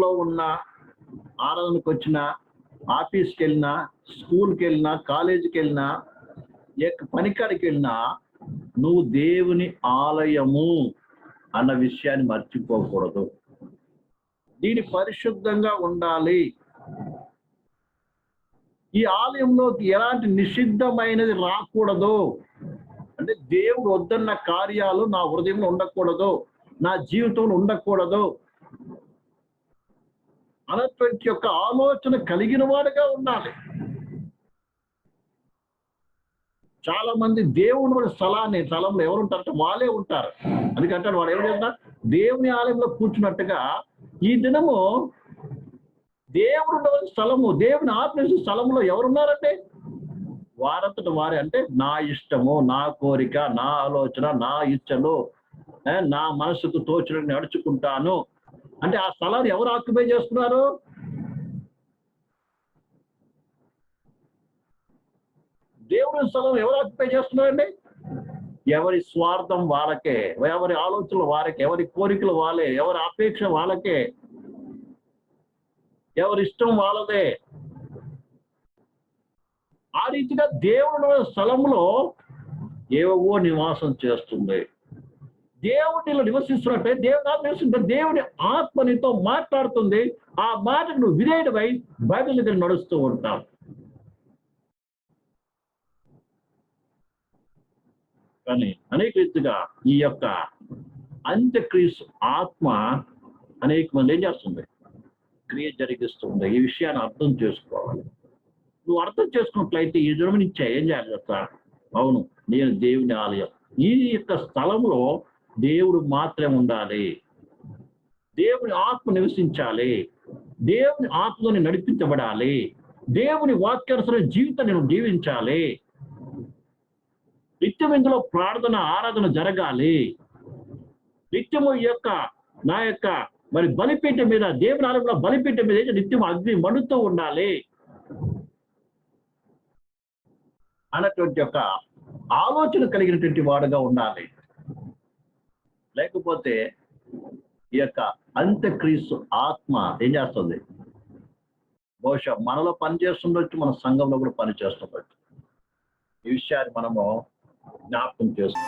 ఇంట్లో ఉన్నా ఆరాధనకు వచ్చినా ఆఫీస్కి వెళ్ళినా స్కూల్కి వెళ్ళినా కాలేజీకి వెళ్ళినా ఎక్క పనికాడికి వెళ్ళినా నువ్వు దేవుని ఆలయము అన్న విషయాన్ని మర్చిపోకూడదు. దీని పరిశుద్ధంగా ఉండాలి. ఈ ఆలయంలో ఎలాంటి నిషిద్ధమైనది రాకూడదు. అంటే దేవుడు వద్దన్న కార్యాలు నా హృదయంలో ఉండకూడదు. నా జీవితంలో ఉండకూడదు. అన్నటువంటి యొక్క ఆలోచన కలిగిన వాడుగా ఉండాలి. చాలా మంది దేవుని వాడి స్థలాన్ని స్థలంలో ఎవరు ఉంటారంటే వాళ్ళే ఉంటారు. అందుకంటే వాడు ఏం చేస్తా దేవుని ఆలయంలో కూర్చున్నట్టుగా ఈ దినము దేవుడు ఉండవలసిన స్థలము దేవుని ఆత్మీయ స్థలంలో ఎవరున్నారంటే? వారంతటి వారే. అంటే నా ఇష్టము నా కోరిక నా ఆలోచన నా ఇచ్చలు నా మనసుకు తోచిన నడుచుకుంటాను. అంటే ఆ స్థలాన్ని ఎవరు ఆక్యుపై చేస్తున్నారు? దేవుని స్థలం ఎవరు ఆక్యుపై చేస్తున్నారండి? ఎవరి స్వార్థం వాళ్ళకే ఎవరి ఆలోచనలు వారికి ఎవరి కోరికలు వాళ్ళే ఎవరి అపేక్ష వాళ్ళకే ఎవరి ఇష్టం వాళ్ళదే. ఆ రీతిగా దేవుడు స్థలంలో ఏవో నివాసం చేస్తుంది. దేవుడిలో నివసిస్తున్నట్టే దేవుడు ఆత్మ నివసిస్తుంటే దేవుని ఆత్మ నీతో మాట్లాడుతుంది. ఆ మాటకు నువ్వు విధేయుడవై బైబిల్ దగ్గర నడుస్తూ ఉంటావు. కానీ అనేక రీతిగా ఈ యొక్క అంత్యక్రీస్తు ఆత్మ అనేక మంది ఏం చేస్తుంది? క్రియ జరిగిస్తుంది. ఈ విషయాన్ని అర్థం చేసుకోవాలి. నువ్వు అర్థం చేసుకున్నట్లయితే ఈ జన్మనిచ్చా ఏం చేయాలి చెప్తా అవును నేను దేవుని ఆలయం. ఈ యొక్క స్థలంలో దేవుడు మాత్రమే ఉండాలి. దేవుని ఆత్మ నివసించాలి. దేవుని ఆత్మని నడిపించబడాలి. దేవుని వాక్యానుసరణ జీవితాన్ని నేను జీవించాలి. నిత్యం ఇందులో ప్రార్థన ఆరాధన జరగాలి. నిత్యము ఈ యొక్క నా యొక్క మరి బలిపీఠం మీద దేవుని ఆలయంలో బలిపీఠం మీద అయితే నిత్యం అగ్ని మండుతూ ఉండాలి. అన్నటువంటి యొక్క ఆలోచన కలిగినటువంటి వాడుగా ఉండాలి. లేకపోతే ఈ యొక్క అంత్యక్రీస్తు ఆత్మ ఏం చేస్తుంది? బహుశా మనలో పని చేస్తుండొచ్చు మన సంఘంలో కూడా పని చేస్తుండొచ్చు. ఈ విషయాన్ని మనము జ్ఞాపకం చేసుకో